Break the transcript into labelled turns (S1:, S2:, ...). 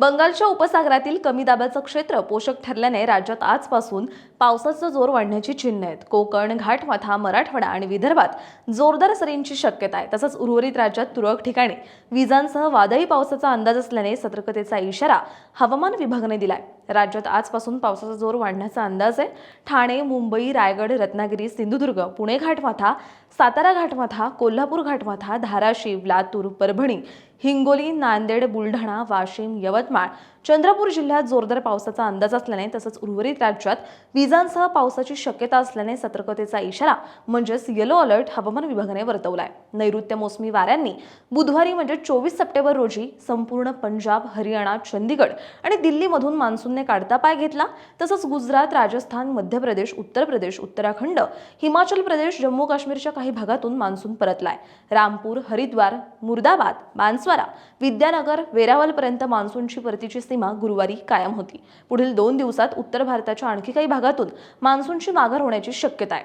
S1: बंगालच्या उपसागरातील कमी दाबाचं क्षेत्र पोषक ठरल्याने राज्यात आजपासून पावसाचा जोर वाढण्याची चिन्ह आहेत. कोकण घाटमाथा मराठवाडा आणि विदर्भात जोरदार सरींची शक्यता आहे. तसंच उर्वरित राज्यात तुरळक ठिकाणी विजांसह वादळी पावसाचा अंदाज असल्याने सतर्कतेचा इशारा हवामान विभागाने दिलाय. राज्यात आजपासून पावसाचा जोर वाढण्याचा अंदाज आहे. ठाणे मुंबई रायगड रत्नागिरी सिंधुदुर्ग पुणे घाटमाथा सातारा घाटमाथा कोल्हापूर घाटमाथा धाराशिव लातूर परभणी हिंगोली नांदेड बुलढाणा वाशिम यवतमाळ चंद्रपूर जिल्ह्यात जोरदार पावसाचा अंदाज असल्याने तसंच उर्वरित राज्यात विजांसह पावसाची शक्यता असल्याने सतर्कतेचा इशारा म्हणजेच येलो अलर्ट हवामान विभागाने वर्तवलाय. नैऋत्य मोसमी वाऱ्यांनी बुधवारी म्हणजे चोवीस सप्टेंबर रोजी संपूर्ण पंजाब हरियाणा चंदीगड आणि दिल्लीमधून मान्सून मान्सूनने काढता पाय घेतला. तसंच गुजरात राजस्थान मध्य प्रदेश उत्तर प्रदेश उत्तराखंड हिमाचल प्रदेश जम्मू काश्मीरच्या काही भागातून मान्सून परतलाय. रामपूर हरिद्वार मुर्दाबाद बांसवारा विद्यानगर वेरावलपर्यंत मान्सूनची परतीची सीमा गुरुवारी कायम होती. पुढील दोन दिवसात उत्तर भारताच्या आणखी काही भागातून मान्सूनची माघार होण्याची शक्यता आहे.